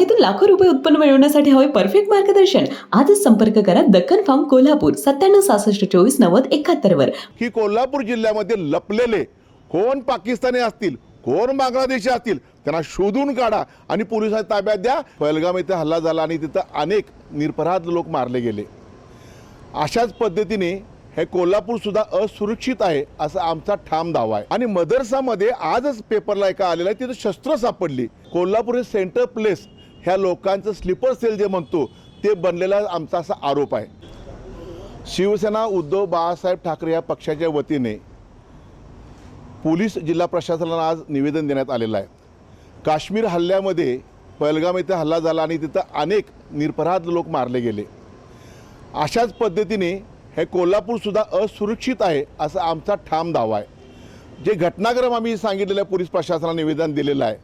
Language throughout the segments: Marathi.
बागेतून लाखो रुपये उत्पन्न मिळवण्यासाठी हवे परफेक्ट मार्गदर्शन. आजच संपर्क करा दक्कन फार्म कोल्हापूर सत्त्याण्णव सहासष्ट चोवीस नव्वद एकाहत्तर वर. ही कोल्हापूर जिल्ह्यामध्ये लपलेले कोण पाकिस्तानी असतील कोण बांगलादेशी असतील त्यांना शोधून काढा आणि पोलिसांच्या ताब्यात द्या. पहलगाम इथे हल्ला झाला आणि तिथं अनेक निरपराध लोक मारले गेले. अशाच पद्धतीने हे कोल्हापूर सुद्धा असुरक्षित आहे असा आमचा ठाम दावा आहे. आणि मदरसामध्ये आजच पेपरला एका आलेला आहे तिथं शस्त्र सापडली. कोल्हापूर हे सेंटर प्लेस ह्या लोकांचं स्लीपर सेल जे म्हणतो ते बनलेला आमचा असा आरोप आहे. शिवसेना उद्धव बाळासाहेब ठाकरे या पक्षाच्या वतीने पोलीस जिल्हा प्रशासनाला आज निवेदन देण्यात आलेलं आहे. काश्मीर हल्ल्यामध्ये पहलगाम येथे हल्ला झाला आणि तिथं अनेक निरपराध लोक मारले गेले. अशाच पद्धतीने हे कोल्हापूरसुद्धा असुरक्षित आहे असा आमचा ठाम दावा आहे. जे घटनाक्रम आम्ही सांगितलेलं आहे पोलीस प्रशासनाला निवेदन दिलेलं आहे.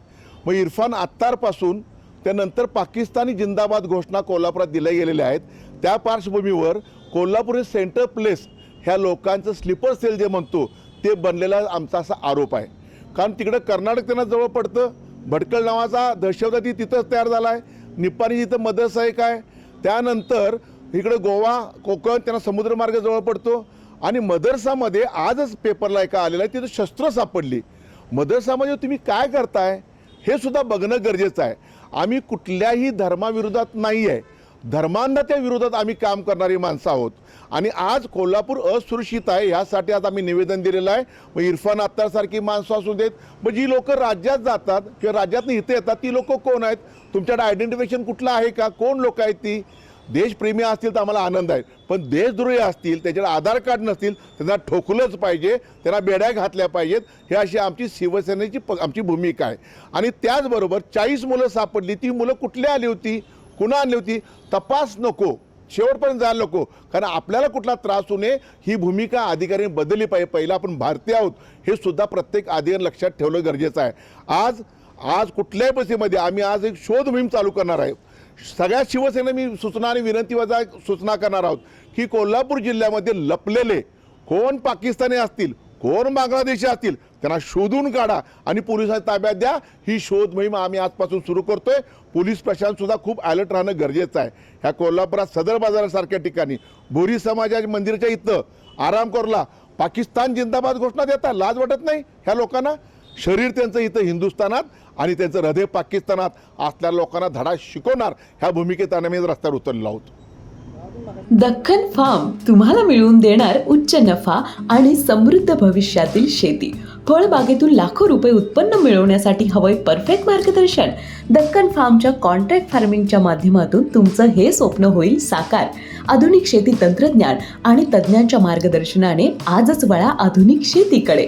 मग इरफान अत्तारपासून त्यानंतर पाकिस्तानी जिंदाबाद घोषणा कोल्हापुरात दिल्या गेलेल्या आहेत. त्या पार्श्वभूमीवर कोल्हापूर हे सेंटर प्लेस ह्या लोकांचं स्लीपर सेल जे म्हणतो ते बनलेला आमचा असा आरोप आहे. कारण तिकडं कर्नाटक त्यांना जवळ पडतं. भटकळ नावाचा दहशतवादी तिथंच तयार झाला आहे निप्पाणी जिथं मदरसा एक आहे. त्यानंतर इकडं गोवा कोकण त्यांना समुद्रमार्ग जवळ पडतो. आणि मदरसामध्ये आजच पेपरला एका आलेला आहे तिथं शस्त्र सापडली. मदरसामध्ये तुम्ही काय करताय हे सुद्धा बघणं गरजेचं आहे. आम्ही कुठल्याही धर्माविरोधात नाही आहे धर्मांधाच्या विरोधात आम्ही काम करणारी माणसं आहोत. आणि आज कोल्हापूर असुरक्षित आहे ह्यासाठी आज आम्ही निवेदन दिलेलं आहे. मग इरफान अत्तारसारखी माणसं असू देत मग जी लोक राज्यात जातात किंवा राज्यातनं इथे येतात ती लोक कोण आहेत? तुमच्याकडे आयडेंटिफिकेशन कुठलं आहे का? कोण लोक आहेत ती? देशप्रेमी असतील तर आम्हाला आनंद आहे. पण देशद्रोही असतील त्याच्यावर आधार कार्ड नसतील त्यांना ठोकलंच पाहिजे त्यांना बेड्या घातल्या पाहिजेत. हे अशी आमची शिवसेनेची प आमची भूमिका आहे. आणि त्याचबरोबर चाळीस मुलं सापडली ती मुलं कुठली आली होती? कुणा आणली होती? तपास नको. शेवटपर्यंत जायला नको. कारण आपल्याला कुठला त्रास होऊ नये ही भूमिका अधिकाऱ्यांनी बदलली पाहिजे. पहिला आपण भारतीय आहोत हे सुद्धा प्रत्येक अधिकारी लक्षात ठेवलं गरजेचं आहे. आज आज कुठल्याही परिस्थितीमध्ये आम्ही आज एक शोध मोहीम चालू करणार आहे. सगळ्या शिवसेना मी सूचना आणि विनंती वजा सूचना करणार आहोत की कोल्हापूर जिल्ह्यामध्ये लपलेले कोण पाकिस्तानी असतील कोण बांगलादेशी असतील त्यांना शोधून काढा आणि पोलिसांच्या ताब्यात द्या. ही शोध मोहीम आम्ही आजपासून सुरू करतोय. पोलीस प्रशासनसुद्धा खूप अलर्ट राहणं गरजेचं आहे. ह्या कोल्हापुरात सदर बाजारासारख्या ठिकाणी भोरी समाजा मंदिरच्या इथं आराम कोरला पाकिस्तान जिंदाबाद घोषणा देता लाज वाटत नाही ह्या लोकांना? शरीर त्यांचं इथं हिंदुस्थानात आणि त्यांचं हृदय पाकिस्तानात असल्या लोकांना धडा शिकवणार ह्या भूमिकेत आम्ही रस्त्यावर उतरलेलो आहोत. दख्खन फार्म तुम्हाला मिळवून देणार उच्च नफा आणि समृद्ध भविष्यातील शेती. फळबागेतून लाखो रुपये उत्पन्न मिळवण्यासाठी हवंय परफेक्ट मार्गदर्शन. दक्कन फार्मच्या कॉन्ट्रॅक्ट फार्मिंगच्या माध्यमातून तुमचं हे स्वप्न होईल साकार. आधुनिक शेती तंत्रज्ञान आणि तज्ज्ञांच्या मार्गदर्शनाने आजच वळा आधुनिक शेतीकडे.